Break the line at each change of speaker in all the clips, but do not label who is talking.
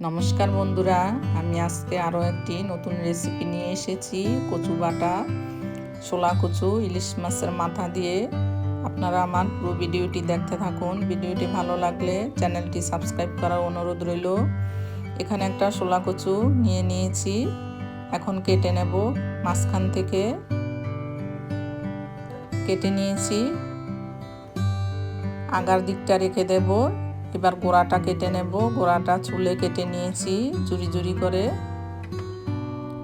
নমস্কার বন্ধুরা, আমি আজকে আরও একটি নতুন রেসিপি নিয়ে এসেছি, কচু বাটা, ছোলা কচু, ইলিশ মাছের মাথা দিয়ে। আপনারা আমার পুরো ভিডিওটি দেখতে থাকুন, ভিডিওটি ভালো লাগলে চ্যানেলটি সাবস্ক্রাইব করার অনুরোধ রইল। এখানে একটা ছোলা কচু নিয়ে নিয়েছি, এখন কেটে নেব মাঝখান থেকে। কেটে নিয়েছি, আগার দিকটা রেখে দেব। এবার গোড়াটা কেটে নেব। গোড়াটা চুলে কেটে নিয়েছি জুরি জুরি করে।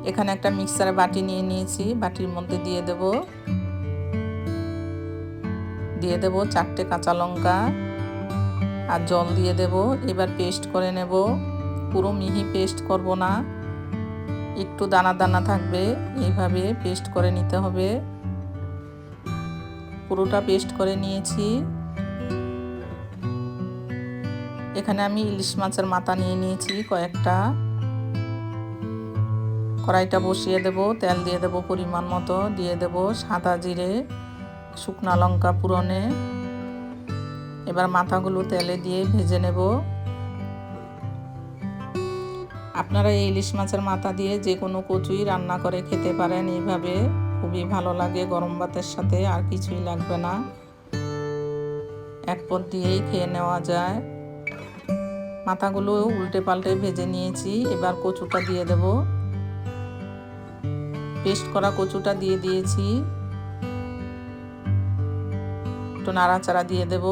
এখানে একটা মিক্সারে বাটি নিয়ে নিয়েছি। বাটির মধ্যে দিয়ে দেব। দিয়ে দেব চারটে কাঁচা লঙ্কা আর জল দিয়ে দেব। এবার পেস্ট করে নেব। পুরো মিহি পেস্ট করব না। একটু দানা দানা থাকবে। এইভাবে পেস্ট করে নিতে হবে। পুরোটা পেস্ট করে নিয়েছি। এখানে আমি ইলিশ মাছের মাথা নিয়ে নিয়েছি, কয়েকটা। কড়াইটা বসিয়ে দেব, তেল দিয়ে দেব পরিমাণ মতো, দিয়ে দেব সাদা জিরে, শুকনা লঙ্কা পুরনে। এবার মাথাগুলো তেলে দিয়ে ভেজে নেব। আপনারা এই ইলিশ মাছের মাথা দিয়ে যে কোনো কচুই রান্না করে খেতে পারেন, এইভাবে খুবই ভালো লাগে গরম ভাতের সাথে, আর কিছুই লাগবে না। এক পর দিয়েই খেয়ে নেওয়া যায়। মাথাগুলো উল্টে পাল্টে ভেজে নিয়েছি। এবার কচুটা দিয়ে দেব। পেস্ট করা কচুটা দিয়ে দিয়েছি। একটু নাড়াচাড়া দিয়ে দেব।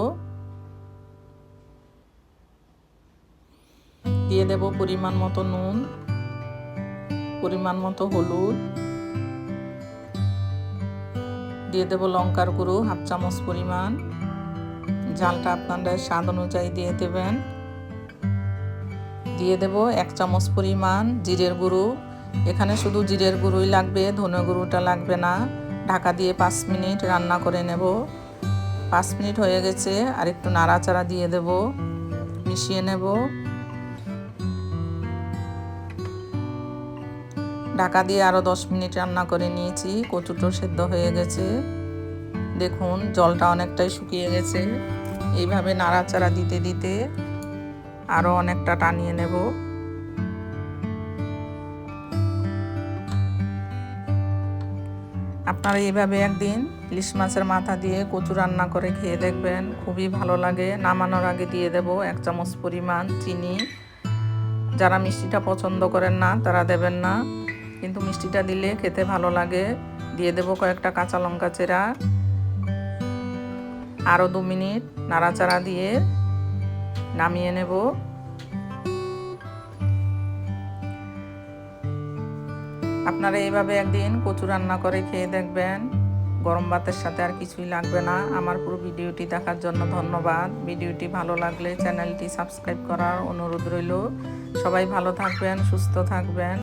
দিয়ে দেব পরিমাণ মতো নুন, পরিমাণ মতো হলুদ। দিয়ে দেব লঙ্কার গুঁড়ো, হাফ চামচ পরিমাণ। ঝালটা আপনাদের স্বাদ অনুযায়ী দিয়ে দেবেন। দিয়ে দেব এক চামচ পরিমাণ জিরের গুঁড়ো। এখানে শুধু জিরের গুঁড়োই লাগবে, ধনে গুঁড়োটা লাগবে না। ঢাকা দিয়ে পাঁচ মিনিট রান্না করে নেব। পাঁচ মিনিট হয়ে গেছে, আর একটু নাড়াচাড়া দিয়ে দেব। মিশিয়ে নেব। ঢাকা দিয়ে আরও দশ মিনিট রান্না করে নিয়েছি, কচুটো সেদ্ধ হয়ে গেছে। দেখুন, জলটা অনেকটাই শুকিয়ে গেছে। এইভাবে নাড়াচাড়া দিতে দিতে আরও অনেকটা টানিয়ে নেব। আপনারা এইভাবে একদিন ইলিশ মাছের মাথা দিয়ে কচু রান্না করে খেয়ে দেখবেন, খুবই ভালো লাগে। নামানোর আগে দিয়ে দেব এক চামচ পরিমাণ চিনি। যারা মিষ্টিটা পছন্দ করেন না, তারা দেবেন না। কিন্তু মিষ্টিটা দিলে খেতে ভালো লাগে। দিয়ে দেব কয়েকটা কাঁচা লঙ্কা চেরা। আরও দু মিনিট নাড়াচাড়া দিয়ে নামিয়ে নেব। আপনারা এইভাবে একদিন কচু রান্না করে খেয়ে দেখবেন। গরম ভাতের সাথে আর কিছুই লাগবে না। আমার পুরো ভিডিওটি দেখার জন্য ধন্যবাদ। ভিডিওটি ভালো লাগলে চ্যানেলটি সাবস্ক্রাইব করার অনুরোধ রইল। সবাই ভালো থাকবেন, সুস্থ থাকবেন।